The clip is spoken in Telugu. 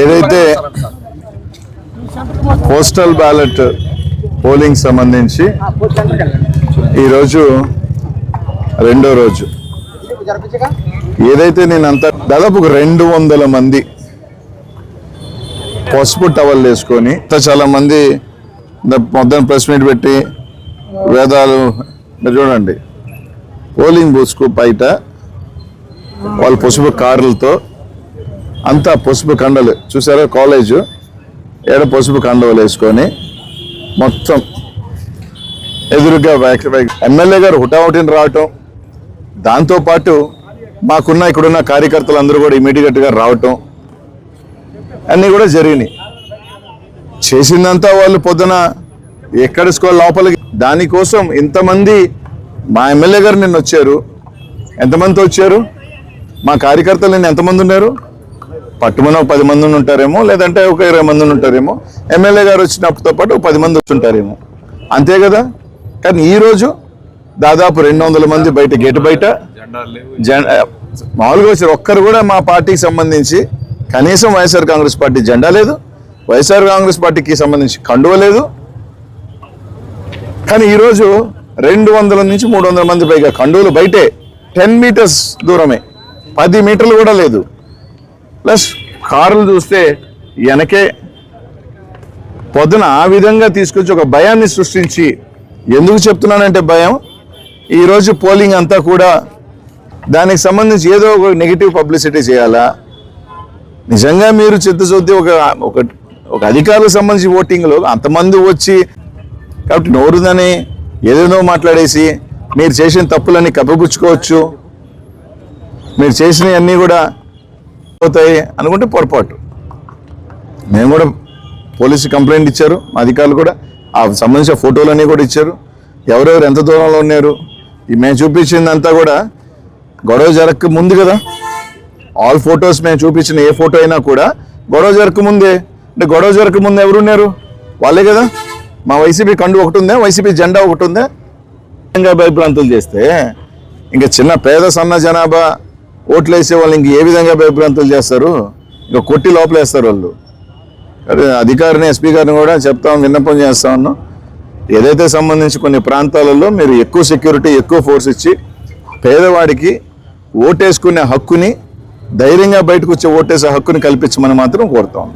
ఏదైతే పోస్టల్ బ్యాలెట్ పోలింగ్ సంబంధించి ఈరోజు రెండో రోజు. ఏదైతే నేను అంత దాదాపు రెండు వందల మంది పసుపు టవల్ వేసుకొని చాలా మంది మొత్తం ప్రెస్ మీట్ పెట్టి వేదాలు మీరు చూడండి. పోలింగ్ బూత్స్కు బయట వాళ్ళ పసుపు కార్లతో అంతా పసుపు కండలు. చూసారా కాలేజు? ఏడ పసుపు కండలు వేసుకొని మొత్తం ఎదురుగా ఎమ్మెల్యే గారు హుటాహుటిని రావటం దాంతోపాటు మాకున్న ఇక్కడున్న కార్యకర్తలు అందరూ కూడా ఇమీడియట్గా రావటం అన్నీ కూడా జరిగినాయి. చేసిందంతా వాళ్ళు పొద్దున ఎక్కడ స్కూల్ లోపలికి? దానికోసం ఇంతమంది మా ఎమ్మెల్యే గారు నిన్న వచ్చారు ఎంతమంది వచ్చారు? మా కార్యకర్తలు నిన్న ఎంతమంది ఉన్నారు? పట్టుమన ఒక పది మంది ఉంటారేమో లేదంటే ఒక ఇరవై మంది ఉంటారేమో ఎమ్మెల్యే గారు వచ్చినప్పుడుతో పాటు ఒక పది మంది వచ్చి ఉంటారేమో. అంతే కదా? కానీ ఈ రోజు దాదాపు రెండు వందల మంది బయట గేటు బయట మామూలుగా వచ్చారు ఒక్కరు కూడా మా పార్టీకి సంబంధించి కనీసం వైఎస్ఆర్ కాంగ్రెస్ పార్టీ జెండా లేదు వైఎస్ఆర్ కాంగ్రెస్ పార్టీకి సంబంధించి కండువ లేదు. కానీ ఈరోజు రెండు వందల నుంచి మూడు వందల మంది పైగా కండువులు బయటే టెన్ మీటర్స్ దూరమే పది మీటర్లు కూడా లేదు. ప్లస్ కార్లు చూస్తే వెనకే పొద్దున ఆ విధంగా తీసుకొచ్చి ఒక భయాన్ని సృష్టించి ఎందుకు చెప్తున్నానంటే భయం? ఈరోజు పోలింగ్ అంతా కూడా దానికి సంబంధించి ఏదో ఒక నెగిటివ్ పబ్లిసిటీ చేయాలా? నిజంగా మీరు చిత్తశుద్ధి ఒక ఒక ఒక అధికారులకు సంబంధించి ఓటింగ్లో అంతమంది వచ్చి కాబట్టి నోరుదని ఏదేదో మాట్లాడేసి మీరు చేసిన తప్పులన్నీ కప్పిపుచ్చుకోవచ్చు. మీరు చేసినవన్నీ కూడా పోతాయి అనుకుంటే పొరపాటు. మేము కూడా పోలీసు కంప్లైంట్ ఇచ్చారు మా అధికారులు కూడా ఆ సంబంధించిన ఫోటోలన్నీ కూడా ఇచ్చారు. ఎవరెవరు ఎంత దూరంలో ఉన్నారు ఈ మేము చూపించిందంతా కూడా గొడవ జరగక ముందు కదా. ఆల్ ఫొటోస్ మేము చూపించిన ఏ ఫోటో అయినా కూడా గొడవ జరగక ముందే. అంటే గొడవ జరగక ముందు ఎవరు ఉన్నారు? వాళ్ళే కదా. మా వైసీపీ కండు ఒకటి ఉందా? వైసీపీ జెండా ఒకటి ఉందా? భయభ్రాంతులు చేస్తే ఇంకా చిన్న పేద సన్న జనాభా ఓట్లు వేసే వాళ్ళు ఇంక ఏ విధంగా భయభ్రాంతులు చేస్తారు? ఇంకా కొట్టి లోపలేస్తారు వాళ్ళు. అదే అధికారిని ఎస్పీ గారిని కూడా చెప్తాం విన్నపం చేస్తా ఉన్నాం. ఏదైతే సంబంధించి కొన్ని ప్రాంతాలలో మీరు ఎక్కువ సెక్యూరిటీ ఎక్కువ ఫోర్స్ ఇచ్చి పేదవాడికి ఓటేసుకునే హక్కుని ధైర్యంగా బయటకు వచ్చే ఓటేసే హక్కుని కల్పించమని మాత్రం కోరుతాం